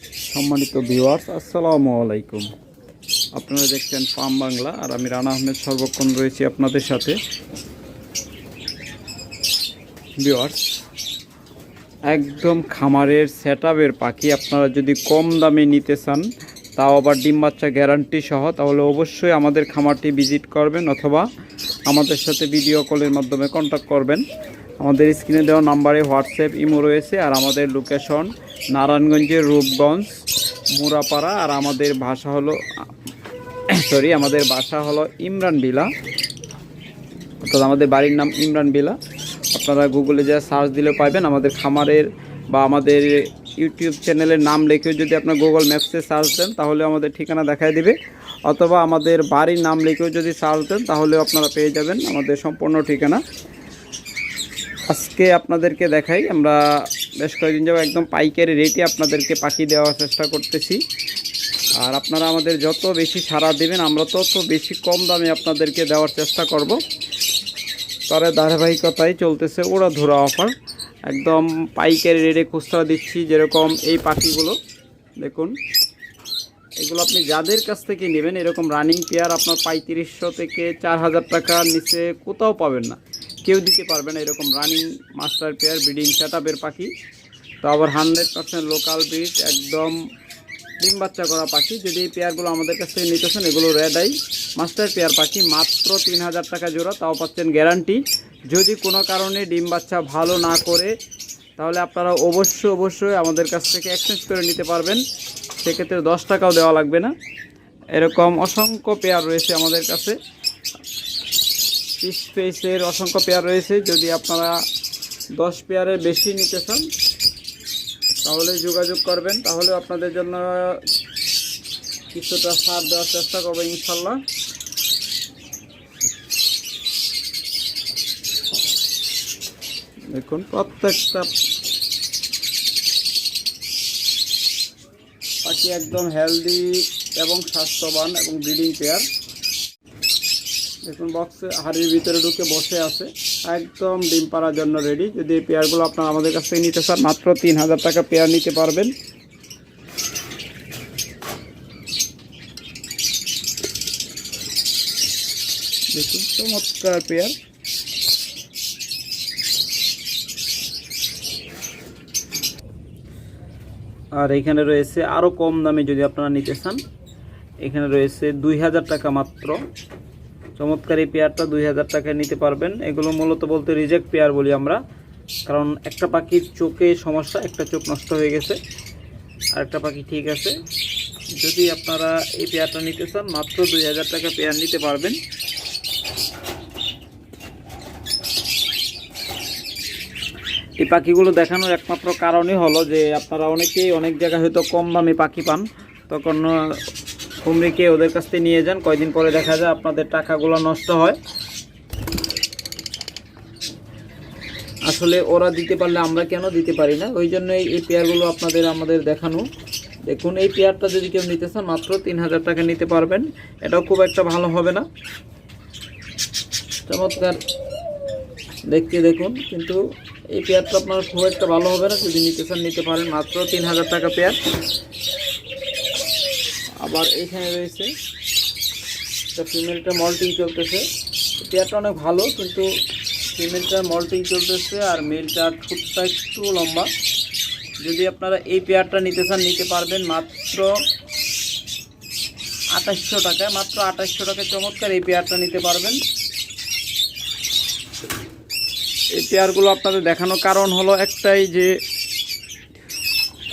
সম্মানিত ভিউয়ার্স, আসসালামু আলাইকুম। আপনারা দেখছেন ফার্ম বাংলা, আর আমি রানা আহমেদ সর্বক্ষণ রয়েছি আপনাদের সাথে। ভিউয়ার্স, একদম খামারের সেট পাখি, আপনারা যদি কম দামে নিতে চান, তাও আবার ডিম বাচ্চা গ্যারান্টি সহ, তাহলে অবশ্যই আমাদের খামারটি ভিজিট করবেন অথবা আমাদের সাথে ভিডিও কলের মাধ্যমে কন্ট্যাক্ট করবেন। আমাদের স্ক্রিনে দেওয়া নাম্বারে হোয়াটসঅ্যাপ ইমো রয়েছে, আর আমাদের লোকেশন নারায়ণগঞ্জের রূপগঞ্জ, মুরাপাড়া আর আমাদের ভাষা হলো সরি আমাদের বাসা হলো ইমরান বিলা অর্থাৎ আমাদের বাড়ির নাম ইমরান বিলা আপনারা গুগলে যা সার্চ দিলে পাবেন আমাদের খামারের বা আমাদের ইউটিউব চ্যানেলের নাম লিখেও যদি আপনার গুগল ম্যাপসে সার্চ দেন, তাহলে আমাদের ঠিকানা দেখায় দিবে। অথবা আমাদের বাড়ির নাম লিখেও যদি সার্চ দেন, তাহলেও আপনারা পেয়ে যাবেন আমাদের সম্পূর্ণ ঠিকানা। আজকে আপনাদেরকে দেখাই, আমরা বেশ কয়েকদিন যাব একদম পাইকারি রেটে আপনাদেরকে পাখি দেওয়ার চেষ্টা করতেছি। আর আপনারা আমাদের যত বেশি সাড়া দেবেন, আমরা তত বেশি কম দামে আপনাদেরকে দেওয়ার চেষ্টা করব। তার ধারাবাহিকতায় চলতেছে ওরা ধরা অফার। একদম পাইকারি রেটে খুচরা দিচ্ছি যেরকম এই পাখিগুলো। দেখুন, এগুলো আপনি যাদের কাছ থেকে নেবেন, এরকম রানিং পেয়ার আপনার পঁয়ত্রিশশো থেকে চার হাজার টাকার নিচে কোথাও পাবেন না। কেউ দিতে পারবে না এরকম running master pair breeding set পাখি। তো আবার হান্ড্রেড পার্সেন্ট লোকাল ব্রিড একদম ডিম বাচ্চা করা পাখি। যদি এই পেয়ারগুলো আমাদের কাছ থেকে নিতেছেন এগুলো রেড আই মাস্টার পেয়ার পাখি, মাত্র তিন হাজার টাকা জোড়া, তাও পাচ্ছেন গ্যারান্টি যদি কোনো কারণে ডিম বাচ্চা ভালো না করে, তাহলে আপনারা অবশ্যই অবশ্যই আমাদের কাছ থেকে এক্সচেঞ্জ করে নিতে পারবেন। সেক্ষেত্রে দশ টাকাও দেওয়া লাগবে না। এরকম অসংখ্য পেয়ার রয়েছে আমাদের কাছে। পিস পেসের অসংখ্য পেয়ার রয়েছে। যদি আপনারা দশ পেয়ারের বেশি নিতে চান, তাহলে যোগাযোগ করবেন। তাহলে আপনাদের জন্য কিছুটা সার দেওয়ার চেষ্টা করব ইনশাল্লাহ দেখুন, প্রত্যেকটা পাখি একদম হেলদি এবং স্বাস্থ্যবান এবং ব্রিডিং পেয়ার দেখুন বক্সে হাড়ির ভিতরে ঢুকে বসে আছে। একদম ডিম পাড়ার জন্য রেডি যদি এই পেয়ারগুলো আপনারা আমাদের কাছ থেকে নিতে চান, মাত্র তিন হাজার টাকা পেয়ার নিতে পারবেন। দেখুন, চমৎকার পেয়ার আর এখানে রয়েছে আরও কম দামে যদি আপনারা নিতে চান, এখানে রয়েছে দুই হাজার টাকা মাত্র। চমৎকার এই পেয়ারটা দুই হাজার টাকায় নিতে পারবেন। এগুলো মূলত বলতে রিজেক্ট পেয়ার বলি আমরা। কারণ একটা পাখির চোখে সমস্যা, একটা চোখ নষ্ট হয়ে গেছে। আর একটা পাখি ঠিক আছে। যদি আপনারা এই পেয়ারটা নিতে চান, মাত্র দুই হাজার টাকা পেয়ার নিতে পারবেন। এই পাখিগুলো দেখানোর একমাত্র কারণই হলো যে আপনারা অনেকেই অনেক জায়গায় হয়তো কম দামে পাখি পান। তখন কুমড়িকে ওদের কাছ থেকে নিয়ে যান। কয়দিন পরে দেখা যায় আপনাদের টাকাগুলো নষ্ট হয়। আসলে ওরা দিতে পারলে আমরা কেন দিতে পারি না? ওই জন্যই এই পেয়ারগুলো আপনাদের আমাদের দেখানো। দেখুন, এই পেয়ারটা যদি কেউ নিতে চান, মাত্র তিন হাজার টাকা নিতে পারবেন। এটাও খুব একটা ভালো হবে না। চমৎকার। দেখতে দেখুন, কিন্তু এই পেয়ারটা আপনার খুব একটা ভালো হবে না। যদি নিতে চান, নিতে পারেন। মাত্র তিন হাজার টাকা পেয়ার। আবার এখানে রয়েছে। একটা ফিমেলটা মল্টিং চলতেছে। পেয়ারটা অনেক ভালো, কিন্তু ফিমেলটা মল্টিং চলতেছে আর মেলটার ঠোঁটটা একটু লম্বা। যদি আপনারা এই পেয়ারটা নিতে চান, নিতে পারবেন মাত্র আঠাশশো টাকায়। মাত্র আঠাশশো টাকায় চমৎকার এই পেয়ারটা নিতে পারবেন। এই পেয়ারগুলো আপনাদের দেখানোর কারণ হলো একটাই যে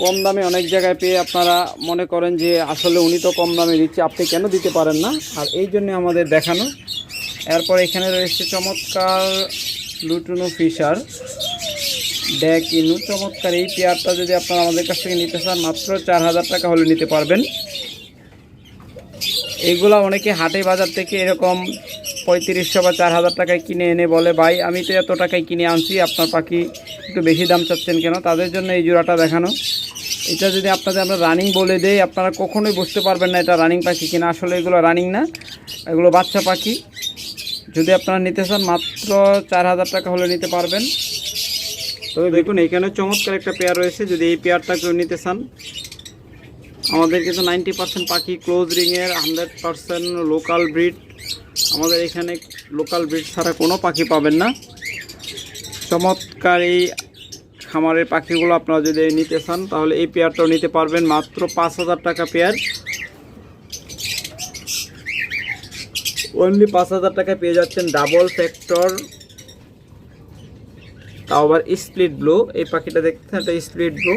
কম দামে অনেক জায়গায় পেয়ে আপনারা মনে করেন যে আসলে উনি তো কম দামে দিচ্ছে, আপনি কেন দিতে পারেন না? আর এই জন্য আমাদের দেখানো। এরপর এখানে রয়েছে চমৎকার লুটুনো ফিশার। ড্যাক ইনু চমৎকার এই পেয়ারটা যদি আপনারা আমাদের কাছ থেকে নিতে চান, মাত্র চার হাজার টাকা হলে নিতে পারবেন। এইগুলা অনেকে হাটে বাজার থেকে এরকম পঁয়ত্রিশশো বা চার হাজার টাকায় কিনে এনে বলে, ভাই, আমি তো এত টাকায় কিনে আনছি, আপনার পাখি একটু বেশি দাম চাচ্ছেন কেন? তাদের জন্য এই জোড়াটা দেখানো। এটা যদি আপনাদের আমরা রানিং বলে দেই, আপনারা কখনোই বুঝতে পারবেন না এটা রানিং পাখি কিনা। আসলে এগুলো রানিং না, এগুলো বাচ্চা পাখি। যদি আপনারা নিতে চান, মাত্র চার হাজার টাকা হলে নিতে পারবেন। তবে দেখুন, এখানে চমৎকার একটা পেয়ার রয়েছে। যদি এই পেয়ারটা কেউ নিতে চান, আমাদের কিন্তু নাইনটি পার্সেন্ট পাখি ক্লোজ রিংয়ের হান্ড্রেড পার্সেন্ট লোকাল ব্রিড আমাদের এখানে লোকাল ব্রিড ছাড়া কোনো পাখি পাবেন না। চমৎকার এই খামারের পাখিগুলো আপনারা যদি নিতে চান, তাহলে এই পেয়ারটাও নিতে পারবেন। মাত্র পাঁচ হাজার টাকা পেয়ার। অনলি পাঁচ হাজার টাকায় পেয়ে যাচ্ছেন ডাবল ফ্যাক্টর তাও আবার স্প্লিট ব্লু এই পাখিটা দেখতে একটা স্প্লিট ব্লু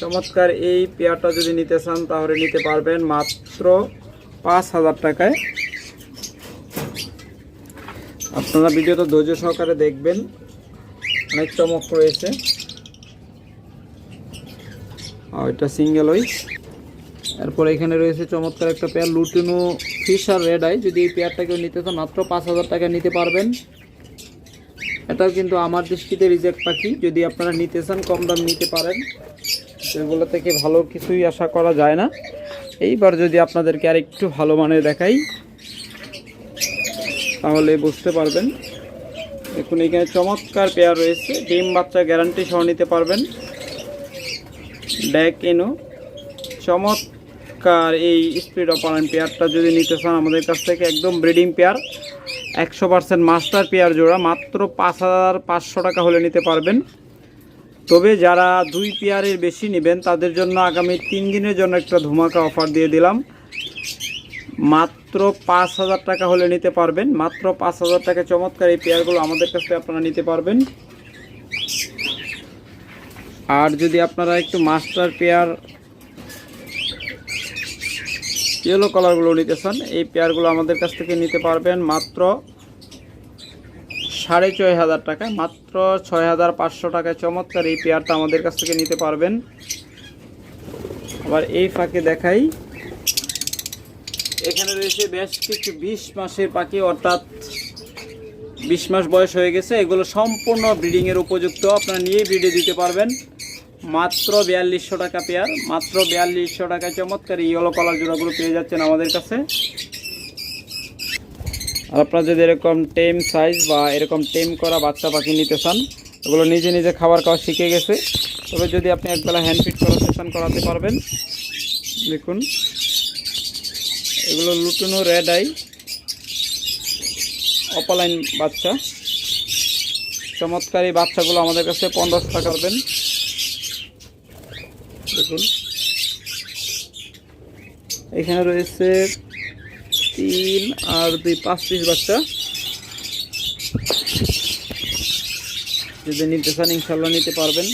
চমৎকার, এই পেয়ারটা যদি নিতে চান, তাহলে নিতে পারবেন মাত্র পাঁচ হাজার টাকায়। আপনারা ভিডিওটা ধৈর্য সহকারে দেখবেন। অনেক চমক রয়েছে। এটা সিঙ্গেল ওই। এরপর এখানে রয়েছে চমৎকার একটা পেয়ার, লুটিনো ফিশ আর রেড আই। যদি এই পেয়ারটা কেউ নিতে চান, মাত্র পাঁচ হাজার টাকা নিতে পারবেন। এটাও কিন্তু আমার দৃষ্টিতে রিজেক্ট পাখি। যদি আপনারা নিতে চান, কম দাম নিতে পারেন। সেগুলো থেকে ভালো কিছুই আশা করা যায় না। এইবার যদি আপনাদেরকে আর একটু ভালো মানের দেখাই, তাহলে বুঝতে পারবেন। দেখুন, এখানে চমৎকার পেয়ার রয়েছে। ডিম বাচ্চা গ্যারান্টি সহ নিতে পারবেন। ব্যাক এনো চমৎকার এই স্পিড অপারেন্ট পেয়ারটা যদি নিতে চান আমাদের কাছ থেকে, একদম ব্রিডিং পেয়ার, একশো পার্সেন্ট মাস্টার পেয়ার জোড়া, মাত্র পাঁচ হাজার পাঁচশো টাকা হলে নিতে পারবেন। তবে যারা দুই পেয়ারের বেশি নেবেন, তাদের জন্য আগামী তিন দিনের জন্য একটা ধুমাকা অফার দিয়ে দিলাম। মাত্র পাঁচ হাজার টাকা হলে নিতে পারবেন। মাত্র পাঁচ হাজার টাকা চমৎকার এই পেয়ারগুলো আমাদের কাছ থেকে আপনারা নিতে পারবেন। আর যদি আপনারা একটু মাস্টার পেয়ার ইয়েলো কালারগুলো নিতে চান, এই পেয়ারগুলো আমাদের কাছ থেকে নিতে পারবেন মাত্র সাড়ে ছয় হাজার টাকায়, মাত্র ছয় হাজার পাঁচশো টাকায় চমৎকার এই পেয়ারটা আমাদের কাছ থেকে নিতে পারবেন। আবার এই ফাঁকে দেখাই। এখানে রয়েছে বেশ কিছু বিশ মাসের পাখি, অর্থাৎ বিশ মাস বয়স হয়ে গেছে। এগুলো সম্পূর্ণ ব্রিডিংয়ের উপযুক্ত। আপনারা নিয়েই ব্রিডে দিতে পারবেন। মাত্র বিয়াল্লিশশো টাকা পেয়ার, মাত্র বিয়াল্লিশশো টাকায় চমৎকার ইয়েলো কালার জোড়াগুলো পেয়ে যাচ্ছেন আমাদের কাছে। আর আপনারা যদি এরকম টেম সাইজ বা এরকম টেম করা বাচ্চা পাখি নিতে চান, এগুলো নিজে নিজে খাবার খাওয়া শিখে গেছে। তবে যদি আপনি একবেলা হ্যান্ড ফিট করা সেশন করাতে পারবেন, দেখুন। এগুলো লুটুনো রেড আই অপালাইন বাচ্চা। চমৎকার বাচ্চাগুলো আমাদের কাছে পনেরোশো টাকা করবেন দেখুন। এখানে রয়েছে তিন আর দুই, পাঁচ পিস বাচ্চা। যদি নিতে চান ইনশাল্লাহ নিতে পারবেন।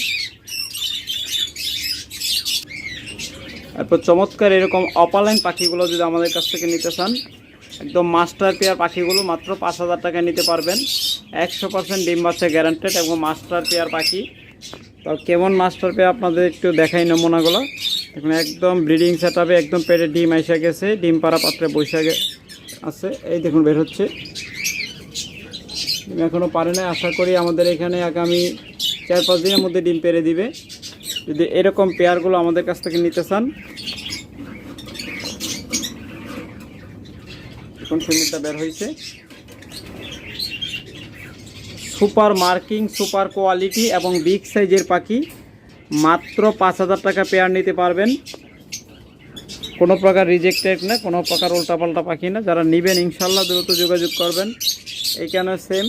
তারপর চমৎকার এরকম অপালাইন পাখিগুলো যদি আমাদের কাছ থেকে নিতে চান, একদম মাস্টার পেয়ার পাখিগুলো মাত্র পাঁচ হাজার টাকায় নিতে পারবেন। একশো পার্সেন্ট ডিম বাচ্চা গ্যারান্টেড এবং মাস্টার পেয়ার পাখি তো কেমন মাস্টার পেয়ার আপনাদের একটু দেখাই নমুনাগুলো এখন একদম ব্রিডিং সেট একদম পেটে ডিম এসে গেছে, ডিম পাড়া পাত্রে বৈশা গে- আছে। এই দেখুন, বের হচ্ছে। ডিম এখনও পারে না আশা করি আমাদের এখানে আগামী চার পাঁচ দিনের মধ্যে ডিম পেরে দিবে। যদি এরকম পেয়ারগুলো আমাদের কাছ থেকে নিতে চান। এখন সুন্দরটা বের হয়েছে সুপার মার্কিং, সুপার কোয়ালিটি এবং বিগ সাইজের পাখি মাত্র পাঁচ হাজার টাকা পেয়ার নিতে পারবেন। কোনো প্রকার রিজেক্টেড না, কোনো প্রকার উল্টাপাল্টা পাখি না। যারা নেবেন, ইনশাল্লাহ দ্রুত যোগাযোগ করবেন। এইখানে সেম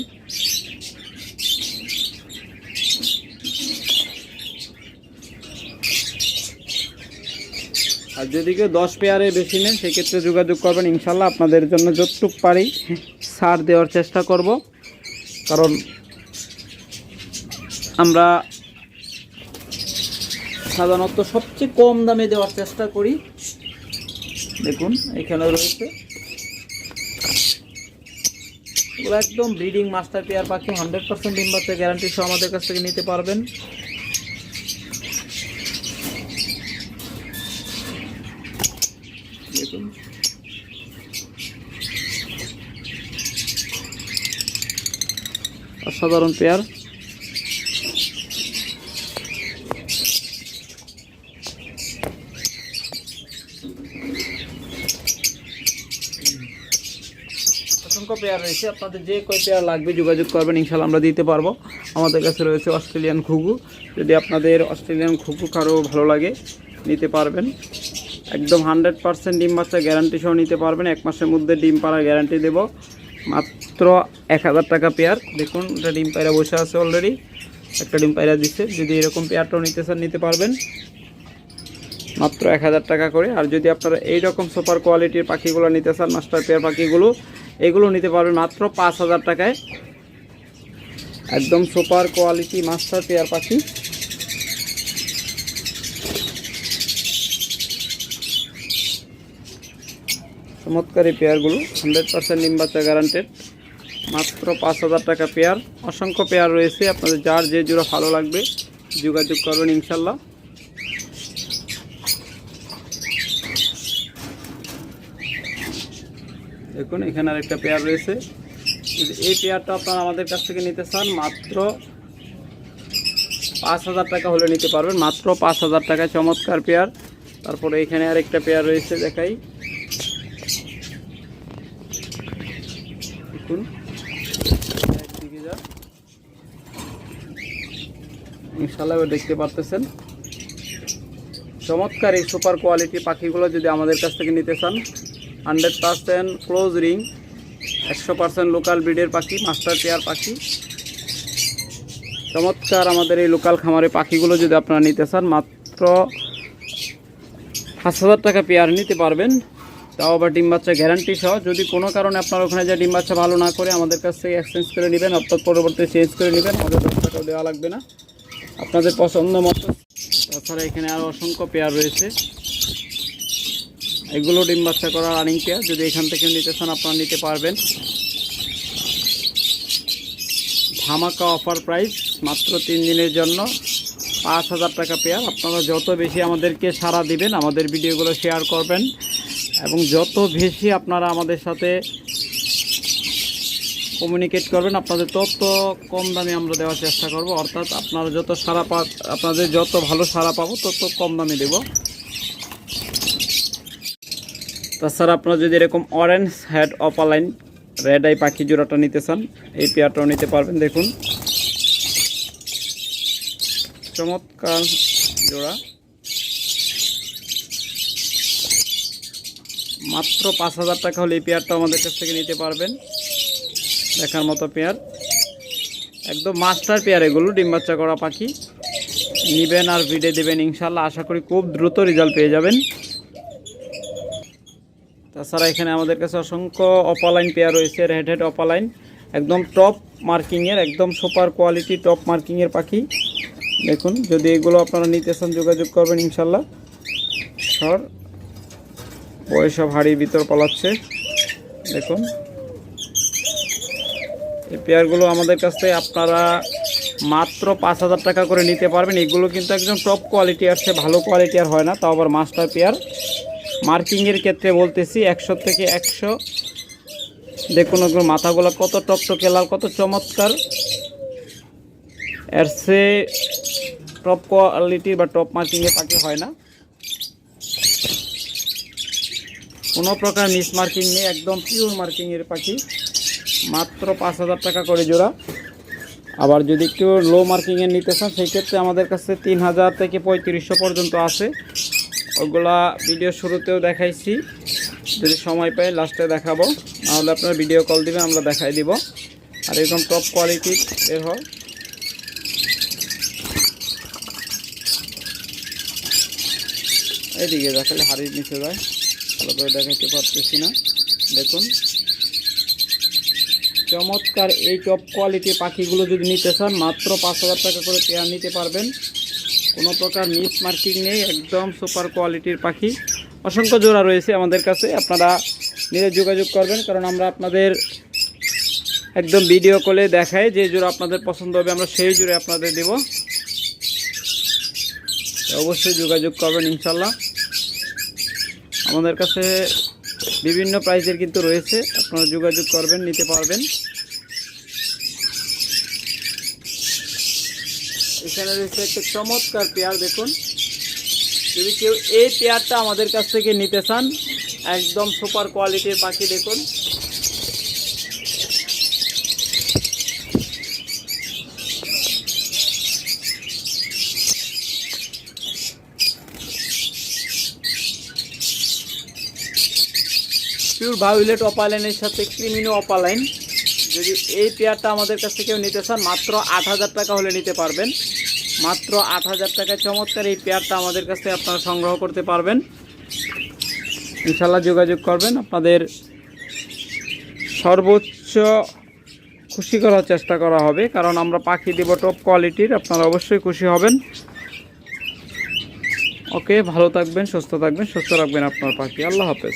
আর যদি কেউ দশ পেয়ারে বেশি নেন, সেক্ষেত্রে যোগাযোগ করবেন। ইনশাল্লাহ আপনাদের জন্য যতটুক পারি সার দেওয়ার চেষ্টা করব। কারণ আমরা সাধারণত সবচেয়ে কম দামে দেওয়ার চেষ্টা করি। দেখুন এখানে রয়েছে। এগুলো একদম ব্রিডিং মাস্টার পেয়ার পাখি, হান্ড্রেড পার্সেন্ট ডিম বাচ্চা গ্যারান্টি সহ আমাদের কাছ থেকে নিতে পারবেন। দেখুন। অসাধারণ পেয়ার। অসংখ্য পেয়ার রয়েছে, আপনাদের যে কয় পেয়ার লাগবে যোগাযোগ করবেন ইনশাল্লাহ আমরা দিতে পারব। আমাদের কাছে রয়েছে অস্ট্রেলিয়ান ঘুঘু। যদি আপনাদের অস্ট্রেলিয়ান ঘুঘু কারও ভালো লাগে, নিতে পারবেন। একদম হান্ড্রেড পার্সেন্ট ডিম বাচ্চা গ্যারান্টি সহ নিতে পারবেন। এক মাসের মধ্যে ডিম পাড়ার গ্যারান্টি দেব। মাত্র এক হাজার টাকা পেয়ার দেখুন এটা ডিম পায়রা বসে আছে অলরেডি একটা ডিম পায়রা দিচ্ছে যদি এরকম পেয়ারটাও নিতে চান, নিতে পারবেন। মাত্র এক হাজার টাকা করে। আর যদি আপনারা এই রকম সুপার কোয়ালিটির পাখিগুলো নিতে চান মাস্টার পেয়ার পাখিগুলো এগুলো নিতে পারবেন মাত্র পাঁচ হাজার টাকায়। একদম সুপার কোয়ালিটি মাস্টার পেয়ার পাখি। চমৎকারী পেয়ারগুলো, হান্ড্রেড পার্সেন্ট ডিম বাচ্চা গ্যারান্টেড মাত্র পাঁচ হাজার টাকা পেয়ার। অসংখ্য পেয়ার রয়েছে, আপনাদের যার যে জোড়া ভালো লাগবে যোগাযোগ করবেন ইনশাল্লাহ। দেখুন, এখানে আরেকটা পেয়ার রয়েছে। এই পেয়ারটা আপনারা আমাদের কাছ থেকে নিতে চান, মাত্র পাঁচ হাজার টাকা হলে নিতে পারবেন, মাত্র পাঁচ হাজার টাকায় চমৎকার পেয়ার তারপরে এখানে আরেকটা পেয়ার রয়েছে, দেখাই। দেখুন ইনশাল্লাহ দেখতে পারতেছেন। চমৎকার এই সুপার কোয়ালিটি পাখিগুলো যদি আমাদের কাছ থেকে নিতে চান হান্ড্রেড পার্সেন্ট ক্লোজ রিং, একশো পার্সেন্ট লোকাল ব্রিডের পাখি, মাস্টার পেয়ার পাখি। চমৎকার আমাদের এই লোকাল খামারে পাখিগুলো যদি আপনারা নিতে চান, মাত্র পাঁচ হাজার টাকা পেয়ার নিতে পারবেন। তাও আবার ডিম বাচ্চা গ্যারান্টি সহ, যদি কোনো কারণে আপনার ওখানে যে ডিম বাচ্চা ভালো না করে, আমাদের কাছ থেকে এক্সচেঞ্জ করে নেবেন, অর্থাৎ পরবর্তী চেঞ্জ করে নেবেন, আমাদের দশ টাকাও দেওয়া লাগবে না। আপনাদের পছন্দ মতো। তাছাড়া এখানে আরও অসংখ্য পেয়ার রয়েছে। এগুলো ডিম বাচ্চা করা রানিং পেয়ার যদি এখান থেকে নিতে চান আপনারা নিতে পারবেন। ধামাকা অফার প্রাইস মাত্র তিন দিনের জন্য। পাঁচ হাজার টাকা পেয়ার আপনারা যত বেশি আমাদেরকে সাড়া দিবেন, আমাদের ভিডিওগুলো শেয়ার করবেন। এবং যত বেশি আপনারা আমাদের সাথে কমিউনিকেট করবেন, আপনাদের তত কম দামে আমরা দেওয়ার চেষ্টা করব। অর্থাৎ আপনারা যত সারা পা আপনাদের যত ভালো সারা পাবো, তত কম দামে দেব। তাছাড়া আপনারা যদি এরকম orange head opaline red eye পাখি জোড়াটা নিতে চান, এই পেয়ারটাও নিতে পারবেন, দেখুন। চমৎকার জোড়া। মাত্র পাঁচ হাজার টাকা হলে এই পেয়ারটা আমাদের কাছ থেকে নিতে পারবেন। দেখার মতো পেয়ার একদম মাস্টার পেয়ার এগুলো, ডিম বাচ্চা করা পাখি। নিবেন আর ভিডে দেবেন, ইনশাল্লাহ। আশা করি খুব দ্রুত রেজাল্ট পেয়ে যাবেন। তাছাড়া এখানে আমাদের কাছে অসংখ্য অপালাইন পেয়ার রয়েছে রেড হেড অপালাইন। একদম টপ মার্কিংয়ের একদম সুপার কোয়ালিটি টপ মার্কিংয়ের পাখি। দেখুন, যদি এগুলো আপনারা নিতে চান, যোগাযোগ করবেন ইনশাল্লাহ। সর পয়সা হাড়ির ভিতর পলাচ্ছে। দেখুন। এই পেয়ারগুলো আমাদের কাছ থেকে আপনারা মাত্র পাঁচ হাজার টাকা করে নিতে পারবেন। এগুলো কিন্তু একদম টপ কোয়ালিটি আসছে ভালো কোয়ালিটি আর হয় না, তাও আবার মাস্টার পেয়ার মার্কিংয়ের ক্ষেত্রে বলতেছি একশো থেকে একশো। দেখুন ওগুলো মাথাগুলো কত টকটকে লাল, কত চমৎকার। এর সে টপ কোয়ালিটি বা টপ মার্কিংয়ের পাখি হয় না। কোনো প্রকার মিস মার্কিং নেই, একদম পিওর মার্কিংয়ের পাখি। মাত্র পাঁচ হাজার টাকা করে জোড়া। আবার যদি একটু লো মার্কিংয়ের নিতে চান, সেই ক্ষেত্রে আমাদের কাছে তিন হাজার থেকে পঁয়ত্রিশশো পর্যন্ত আছে। ওগুলা ভিডিও শুরুতেও দেখাইছি। যদি সময় পাই লাস্টে দেখাবো। নাহলে আপনার ভিডিও কল দিবে, আমরা দেখাই দিব। আর এরকম টপ কোয়ালিটির বের হয়। এইদিকে দেখালে হাড়ির নিচে যায়। ভালো করে দেখাইতে পারতেছি না। দেখুন। চমৎকার এই টপ কোয়ালিটি পাখিগুলো যদি নিতে চান, মাত্র পাঁচ হাজার টাকা করে পেয়ার নিতে পারবেন। কোনো প্রকার মিস মার্কিং নেই, একদম সুপার কোয়ালিটির পাখি। অসংখ্য জোড়া রয়েছে আমাদের কাছে, আপনারা নিজে যোগাযোগ করবেন, কারণ আমরা আপনাদের একদম ভিডিও কলে দেখাই যে জোড়া আপনাদের পছন্দ হবে, আমরা সেই জোড়ে আপনাদের দেব। অবশ্যই যোগাযোগ করবেন ইনশাল্লাহ আমাদের কাছে বিভিন্ন প্রাইজের কিন্তু রয়েছে, আপনারা যোগাযোগ করবেন, নিতে পারবেন। এখানে রয়েছে একটা চমৎকার পেয়ার, দেখুন। যদি কেউ এই পেয়ারটা আমাদের কাছ থেকে নিতে চান, একদম সুপার কোয়ালিটির পাখি, দেখুন। পিওর ভায়োলেট অপালাইনের সাথে ক্রিমিনো অপালাইন যদি এই পেয়ারটা আমাদের কাছ থেকে নিতে চান, মাত্র আট হাজার টাকা হলে নিতে পারবেন। মাত্র আট হাজার টাকায় চমৎকার এই পেয়ারটা আমাদের কাছ থেকে আপনারা সংগ্রহ করতে পারবেন। ইনশাল্লাহ যোগাযোগ করবেন। আপনাদের সর্বোচ্চ খুশি করার চেষ্টা করা হবে, কারণ আমরা পাখি দেব টপ কোয়ালিটির আপনারা অবশ্যই খুশি হবেন। ওকে, ভালো থাকবেন, সুস্থ থাকবেন, সুস্থ রাখবেন আপনার পাখি। আল্লাহ হাফেজ।